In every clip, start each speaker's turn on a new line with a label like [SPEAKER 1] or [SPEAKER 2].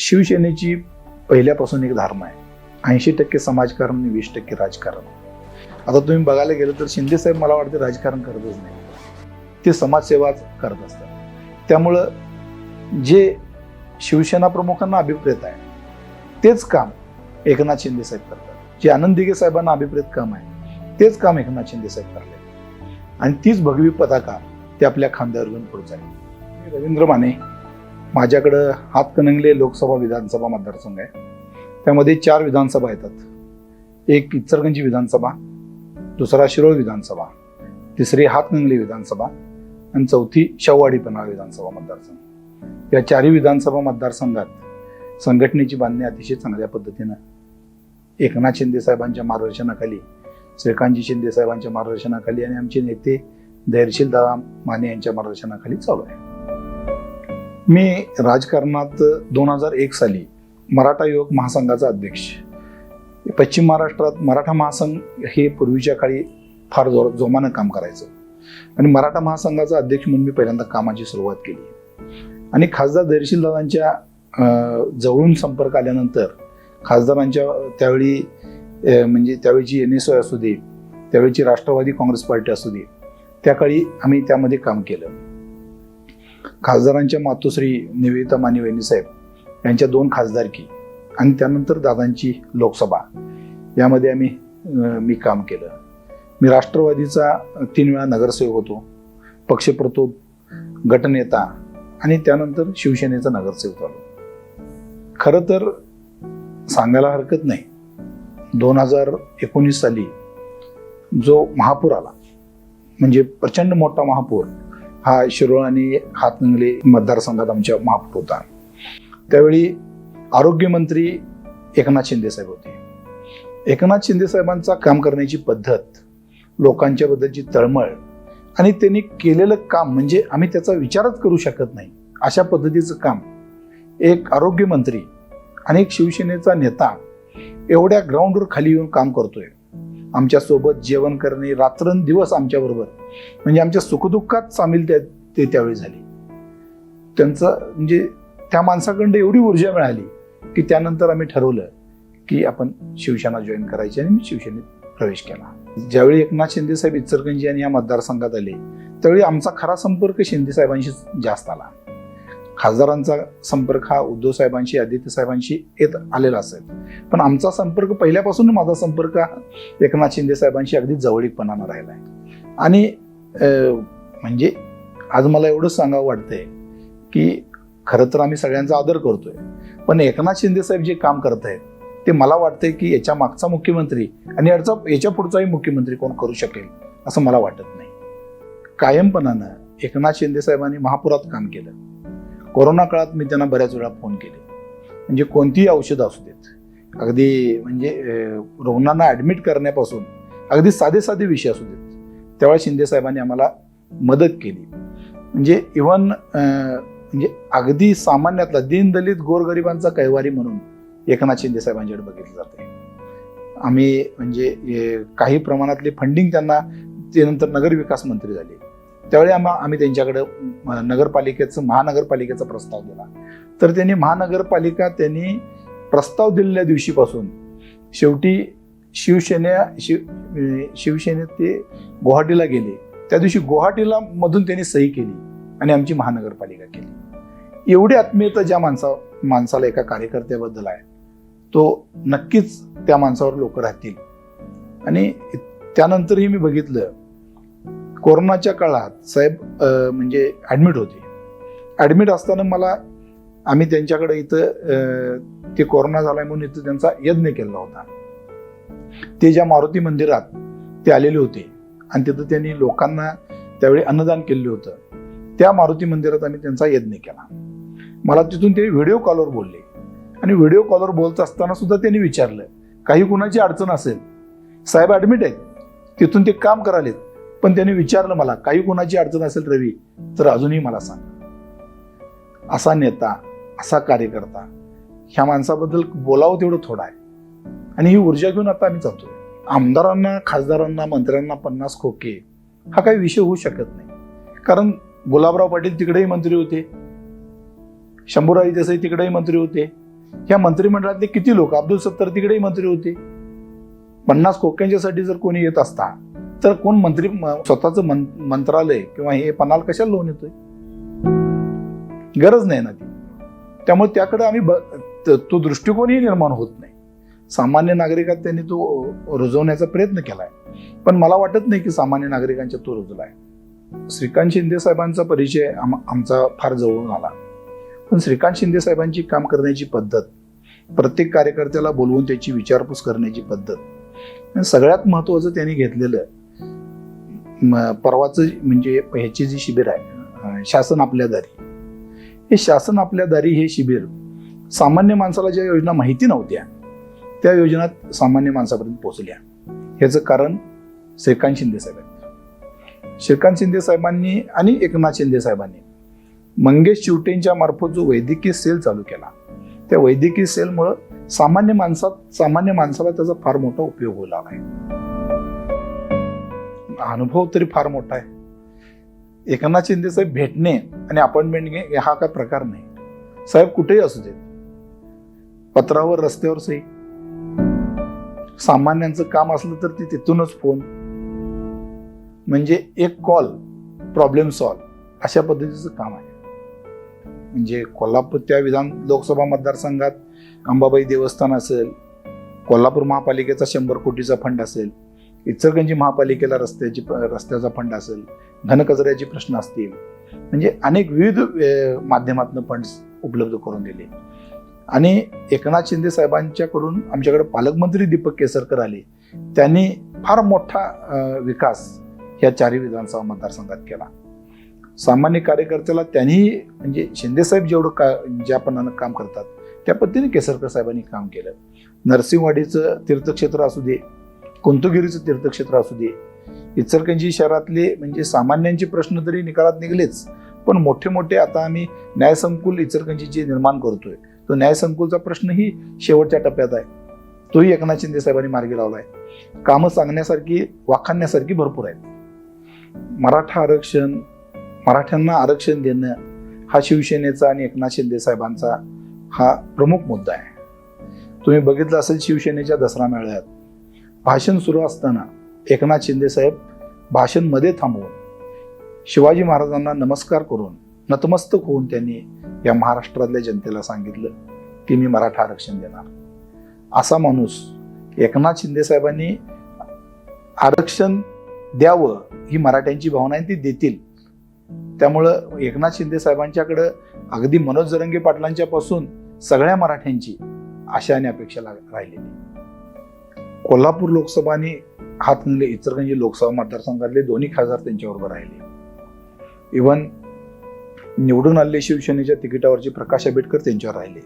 [SPEAKER 1] शिवसेनेची पहिल्यापासून एक धारणा आहे. ऐंशी टक्के समाजकारण आणि वीस टक्के राजकारण. आता तुम्ही बघायला गेलं तर शिंदेसाहेब मला वाटते राजकारण करतच नाही. ते समाजसेवाच करत असतात. त्यामुळं जे शिवसेना प्रमुखांना अभिप्रेत आहे तेच काम एकनाथ शिंदेसाहेब करतात. जे आनंद दिघे साहेबांना अभिप्रेत काम आहे तेच काम एकनाथ शिंदेसाहेब करले. आणि तीच भगवी पताका ते आपल्या खांद्यावर घेऊन पुढे जाईल रवींद्र माने माझ्याकडं हातकणंगले लोकसभा विधानसभा मतदारसंघ आहे. त्यामध्ये चार विधानसभा येतात. एक इचलकरंजी विधानसभा दुसरा शिरोळ विधानसभा तिसरी हातकणंगले विधानसभा आणि चौथी शववाडी पन्हाळ विधानसभा मतदारसंघ. या चारही विधानसभा मतदारसंघात संघटनेची बांधणी अतिशय चांगल्या पद्धतीनं एकनाथ शिंदे साहेबांच्या मार्गदर्शनाखाली श्रीकांतजी शिंदे साहेबांच्या मार्गदर्शनाखाली आणि आमचे नेते धैर्यशील दादा माने यांच्या मार्गदर्शनाखाली चालू आहे. मी राजकारणात दोन हजार एक साली मराठा युवक महासंघाचा अध्यक्ष. पश्चिम महाराष्ट्रात मराठा महासंघ हे पूर्वीच्या काळी फार जोर जोमानं काम करायचं. आणि मराठा महासंघाचा अध्यक्ष म्हणून मी पहिल्यांदा कामाची सुरुवात केली. आणि खासदार धैर्यशील दादांच्या जवळून संपर्क आल्यानंतर खासदारांच्या त्यावेळी म्हणजे त्यावेळीची एन एस असू दे त्यावेळीची राष्ट्रवादी काँग्रेस पार्टी असू दे त्या काळी आम्ही त्यामध्ये काम केलं. खासदारांच्या मातोश्री निवेदिता माने वहिनी साहेब यांच्या दोन खासदारकी आणि त्यानंतर दादांची लोकसभा. यामध्ये आम्ही मी काम केलं. मी राष्ट्रवादीचा तीन वेळा नगरसेवक होतो पक्षप्रतोद गटनेता आणि त्यानंतर शिवसेनेचा नगरसेवक झालो. खरं तर सांगायला हरकत नाही. दोन हजार एकोणीस साली जो महापूर आला म्हणजे प्रचंड मोठा महापूर हा शिरोळ आणि हातनंगले मतदारसंघात आमच्या महापौर होता. त्यावेळी आरोग्यमंत्री एकनाथ शिंदे साहेब होते. एकनाथ शिंदे साहेबांचा काम करण्याची पद्धत लोकांच्या बद्दलची तळमळ आणि त्यांनी केलेलं काम म्हणजे आम्ही त्याचा विचारच करू शकत नाही. अशा पद्धतीचं काम एक आरोग्यमंत्री आणि एक शिवसेनेचा नेता एवढ्या ग्राउंडवर खाली येऊन काम करतोय. आमच्यासोबत जेवण करणे रात्रंदिवस आमच्याबरोबर. म्हणजे आमच्या सुखदुःखात सामील त्या ते त्यावेळी झाली. त्यांचं म्हणजे त्या माणसाकडं एवढी ऊर्जा मिळाली की त्यानंतर आम्ही ठरवलं की आपण शिवसेना जॉईन करायची आणि मी शिवसेनेत प्रवेश केला. ज्यावेळी एकनाथ शिंदे साहेब इचलकरंजी आणि या मतदारसंघात आले त्यावेळी आमचा खरा संपर्क शिंदे साहेबांशी जास्त आला. खासदारांचा संपर्क हा उद्धव साहेबांशी आदित्य साहेबांशी येत आलेला असेल. पण आमचा संपर्क पहिल्यापासून माझा संपर्क हा एकनाथ शिंदे साहेबांशी अगदी जवळीकपणानं राहिला आहे. आणि म्हणजे आज मला एवढंच सांगावं वाटतंय की खरं तर आम्ही सगळ्यांचा आदर करतोय. पण एकनाथ शिंदे साहेब जे काम करत आहेत ते मला वाटतंय की याच्या मागचा मुख्यमंत्री आणि याचा याच्या पुढचाही मुख्यमंत्री कोण करू शकेल असं मला वाटत नाही. कायमपणानं एकनाथ शिंदे साहेबांनी महापुरात काम केलं. कोरोना काळात मी त्यांना बऱ्याच वेळा फोन केले. म्हणजे कोणतीही औषधं असू देत. अगदी म्हणजे रुग्णांना ॲडमिट करण्यापासून अगदी साधे साधे विषय असू देत. त्यावेळेस शिंदे साहेबांनी आम्हाला मदत केली. म्हणजे इवन म्हणजे अगदी सामान्यातला दीनदलित गोरगरिबांचा कैवारी म्हणून एकनाथ शिंदे साहेबांच्याकडे बघितलं जाते आम्ही म्हणजे काही प्रमाणातले फंडिंग त्यांना ते नंतर नगर विकास मंत्री झाले. त्यावेळी आम्हा आम्ही त्यांच्याकडे नगरपालिकेचं महानगरपालिकेचा प्रस्ताव दिला. तर त्यांनी महानगरपालिका त्यांनी प्रस्ताव दिलेल्या दिवशीपासून शेवटी शिवसेने शिव शिवसेनेत ते गुवाहाटीला गेले. त्या दिवशी गुवाहाटीला मधून त्यांनी सही केली आणि आमची महानगरपालिका केली. एवढी आत्मीयता ज्या माणसा माणसाला एका कार्यकर्त्याबद्दल आहे तो नक्कीच त्या माणसावर लोक राहतील. आणि त्यानंतरही मी बघितलं कोरोनाच्या काळात साहेब म्हणजे ॲडमिट होते. ॲडमिट असताना मला आम्ही त्यांच्याकडे इथं ते कोरोना झालाय म्हणून इथं त्यांचा यज्ञ केला होता. ते ज्या मारुती मंदिरात ते आलेले होते आणि तिथं त्यांनी लोकांना त्यावेळी अन्नदान केलेलं होतं. त्या मारुती मंदिरात आम्ही त्यांचा यज्ञ केला. मला तिथून ते व्हिडिओ कॉलवर बोलले. आणि व्हिडिओ कॉलवर बोलत असताना सुद्धा त्यांनी विचारलं काही कुणाची अडचण असेल? साहेब ॲडमिट आहेत. तिथून ते काम करालेत पण त्याने विचारलं मला काही कोणाची अडचण असेल रवी तर अजूनही मला सांग. असा नेता असा कार्यकर्ता ह्या माणसाबद्दल बोलावं तेवढं थोडं आहे. आणि ही ऊर्जा घेऊन आता आम्ही जातो आमदारांना खासदारांना मंत्र्यांना पन्नास खोके हा काही विषय होऊ शकत नाही. कारण गुलाबराव पाटील तिकडेही मंत्री होते. शंभूराई देसाई तिकडेही मंत्री होते. या मंत्रिमंडळातले किती लोक अब्दुल सत्तर तिकडेही मंत्री होते. पन्नास खोक्यांच्यासाठी जर कोणी येत असता तर कोण मंत्री म- स्वतःचं मंत्रालय किंवा हे पन्हाल कशाला लोन येतोय? गरज नाही ना ती. त्यामुळे त्याकडे आम्ही ब- त- तो दृष्टिकोनही निर्माण होत नाही. सामान्य नागरिकात त्यांनी तो रुजवण्याचा प्रयत्न केलाय. पण मला वाटत नाही की सामान्य नागरिकांच्या तो रुजलाय. श्रीकांत शिंदे साहेबांचा परिचय आम- आमचा फार जवळून आला. पण श्रीकांत शिंदे साहेबांची काम करण्याची पद्धत प्रत्येक कार्यकर्त्याला बोलवून त्याची विचारपूस करण्याची पद्धत सगळ्यात महत्वाचं त्यांनी घेतलेलं परवाचं म्हणजे ह्याची जी शिबिर आहे शासन आपल्या दारी. हे शासन आपल्या दारी हे शिबिर सामान्य माणसाला ज्या योजना माहिती नव्हत्या त्या योजना सामान्य माणसापर्यंत पोहोचल्या. ह्याचं कारण श्रीकांत शिंदे साहेब आहेत श्रीकांत शिंदे साहेबांनी आणि एकनाथ शिंदे साहेबांनी मंगेश चिवटेंच्या मार्फत जो वैद्यकीय सेल चालू केला त्या वैद्यकीय सेलमुळं सामान्य माणसात सामान्य माणसाला त्याचा फार मोठा उपयोग होऊ लागला आहे. अनुभव तरी फार मोठा आहे. एकनाथ शिंदे साहेब भेटणे आणि अपॉइंटमेंट घेणे हा काय प्रकार नाही. साहेब कुठेही असू देत पत्रावर रस्त्यावर सही. सामान्यांचं काम असलं तर ते तिथूनच फोन म्हणजे एक कॉल प्रॉब्लेम सॉल्व अशा पद्धतीचं काम आहे. म्हणजे कोल्हापूर त्या विधान लोकसभा मतदारसंघात अंबाबाई देवस्थान असेल कोल्हापूर महापालिकेचा शंभर कोटीचा फंड असेल इचलकरंजी महापालिकेला रस्त्याची रस्त्याचा फंड असेल घनकचऱ्याचे प्रश्न असतील म्हणजे अनेक विविध माध्यमातून फंड्स उपलब्ध करून दिले. आणि एकनाथ शिंदे साहेबांच्याकडून आमच्याकडे पालकमंत्री दीपक केसरकर आले. त्यांनी फार मोठा विकास या चारही विधानसभा मतदारसंघात केला. सामान्य कार्यकर्त्याला त्यांनी म्हणजे शिंदे साहेब जेवढं का ज्यापणानं काम करतात त्या पद्धतीने केसरकर साहेबांनी काम केलं. नरसिंहवाडीचं तीर्थक्षेत्र असू दे कुंतगिरीचं तीर्थक्षेत्र असू दे. इचलकरंजी शहरातले म्हणजे सामान्यांचे प्रश्न तरी निकालात निघलेच. पण मोठे मोठे आता आम्ही न्यायसंकुल इचलकरंजीचे निर्माण करतोय. तो न्यायसंकुलचा प्रश्नही शेवटच्या टप्प्यात आहे. तोही एकनाथ शिंदे साहेबांनी मार्गी लावलाय. कामं सांगण्यासारखी वाखाणण्यासारखी भरपूर आहेत. मराठा आरक्षण मराठ्यांना आरक्षण देणं हा शिवसेनेचा आणि एकनाथ शिंदे साहेबांचा हा प्रमुख मुद्दा आहे. तुम्ही बघितलं असेल शिवसेनेच्या दसरा मेळ्यात. भाषण सुरू असताना एकनाथ शिंदे साहेब भाषणमध्ये थांबवून शिवाजी महाराजांना नमस्कार करून नतमस्तक होऊन त्यांनी या महाराष्ट्रातल्या जनतेला सांगितलं की मी मराठा आरक्षण देणार. असा माणूस एकनाथ शिंदे साहेबांनी आरक्षण द्यावं ही मराठ्यांची भावना आहे ती देतील. त्यामुळं एकनाथ शिंदे साहेबांच्याकडं अगदी मनोज जरंगे पाटलांच्या पासून सगळ्या मराठ्यांची आशा आणि अपेक्षा लाग- राहिलेली कोल्हापूर लोकसभा आणि हातनले इचलकरंजी लोकसभा मतदारसंघातले दोन्ही खासदार त्यांच्याबरोबर राहिले. इव्हन निवडून आलेले शिवसेनेच्या तिकिटावरचे प्रकाश आंबेडकर त्यांच्यावर राहिले.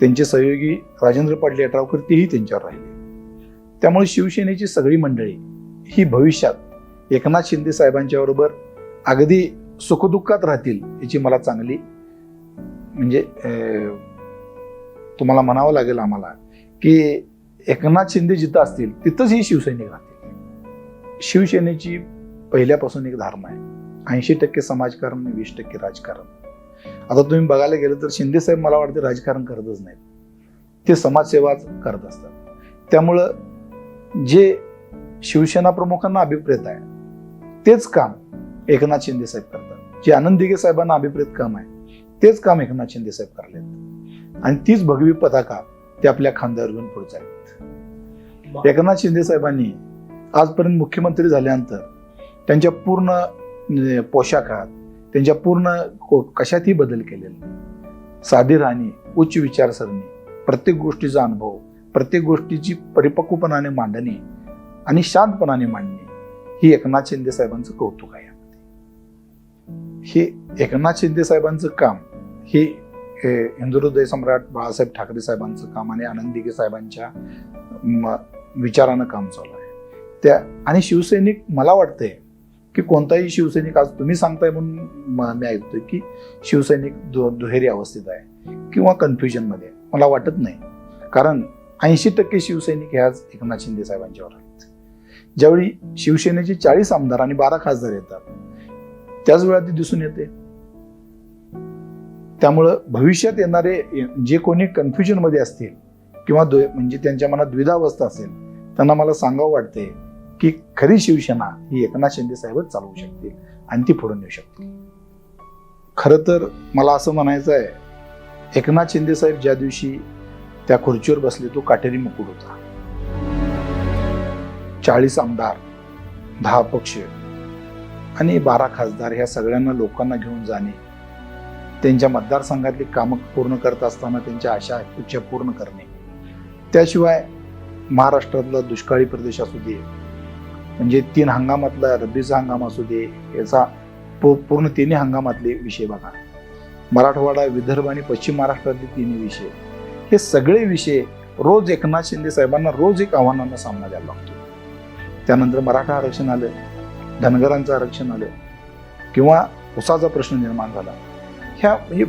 [SPEAKER 1] त्यांचे सहयोगी राजेंद्र पाटले यड्रावकर तेही त्यांच्यावर राहिले. त्यामुळे शिवसेनेची सगळी मंडळी ही भविष्यात एकनाथ शिंदे साहेबांच्या बरोबर अगदी सुखदुःखात राहतील याची मला चांगली म्हणजे तुम्हाला म्हणावं लागेल आम्हाला की एकनाथ शिंदे जिथं असतील तिथंच ही शिवसैनिक राहतील. शिवसेनेची पहिल्यापासून एक धारणा आहे. ऐंशी टक्के समाजकारण आणि वीस टक्के राजकारण. आता तुम्ही बघायला गेलं तर शिंदे साहेब मला वाटते राजकारण करतच नाहीत. ते समाजसेवा करत असतात. त्यामुळं जे शिवसेना प्रमुखांना अभिप्रेत आहे तेच काम एकनाथ शिंदे साहेब करतात. जे आनंद दिघे साहेबांना अभिप्रेत काम आहे तेच काम एकनाथ शिंदे साहेब करलेत. आणि तीच भगवी पताका ते आपल्या खांद्यावर घेऊन पुढे आहेत एकनाथ शिंदे साहेबांनी आजपर्यंत मुख्यमंत्री झाल्यानंतर त्यांच्या पूर्ण म्हणजे पोशाखात त्यांच्या पूर्ण कशातही बदल केलेला साधी राहणी उच्च विचारसरणी प्रत्येक गोष्टीचा अनुभव प्रत्येक गोष्टीची परिपक्वपणाने मांडणी आणि शांतपणाने मांडणी ही एकनाथ शिंदे साहेबांचं कौतुक आहे. हे एकनाथ शिंदे साहेबांचं काम हे हिंदू हिंदुहृदय सम्राट बाळासाहेब ठाकरे साहेबांचं काम आणि आनंदिके साहेबांच्या विचारानं काम चालू आहे. त्या आणि शिवसैनिक मला वाटतंय की कोणताही शिवसैनिक आज तुम्ही सांगताय म्हणून मी ऐकतोय की शिवसैनिक दु दुहेरी अवस्थेत आहे किंवा कन्फ्युजनमध्ये आहे. मला वाटत नाही. कारण ऐंशी टक्के शिवसैनिक हे आज एकनाथ शिंदे साहेबांच्यावर आहेत. ज्यावेळी शिवसेनेचे चाळीस आमदार आणि बारा खासदार येतात त्याच वेळा ती दिसून येते. त्यामुळं भविष्यात येणारे जे कोणी कन्फ्युजनमध्ये असतील किंवा म्हणजे त्यांच्या मनात द्विधावस्था असेल त्यांना मला सांगावं वाटते की खरी शिवसेना ही एकनाथ शिंदे साहेबच चालवू शकतील आणि ती पुढे नेऊ शकतील. खरं तर मला असं म्हणायचं आहे एकनाथ शिंदे साहेब ज्या दिवशी त्या खुर्चीवर बसले तो काटेरी मुकुट होता. चाळीस आमदार दहा पक्ष आणि बारा खासदार ह्या सगळ्यांना लोकांना घेऊन जाणे त्यांच्या मतदारसंघातली कामं पूर्ण करत असताना त्यांच्या आशा इच्छा पूर्ण करणे त्याशिवाय महाराष्ट्रातला दुष्काळी प्रदेश असू दे म्हणजे तीन हंगामातला रब्बीचा हंगाम असू दे याचा पूर्ण तिन्ही हंगामातले विषय बघा. मराठवाडा विदर्भ आणि पश्चिम महाराष्ट्रातले तिन्ही विषय. हे सगळे विषय रोज एकनाथ शिंदे साहेबांना रोज एक आव्हानांना सामना द्यायला लागतो. त्यानंतर मराठा आरक्षण आलं धनगरांचं आरक्षण आलं किंवा उसाचा प्रश्न निर्माण झाला. ह्या म्हणजे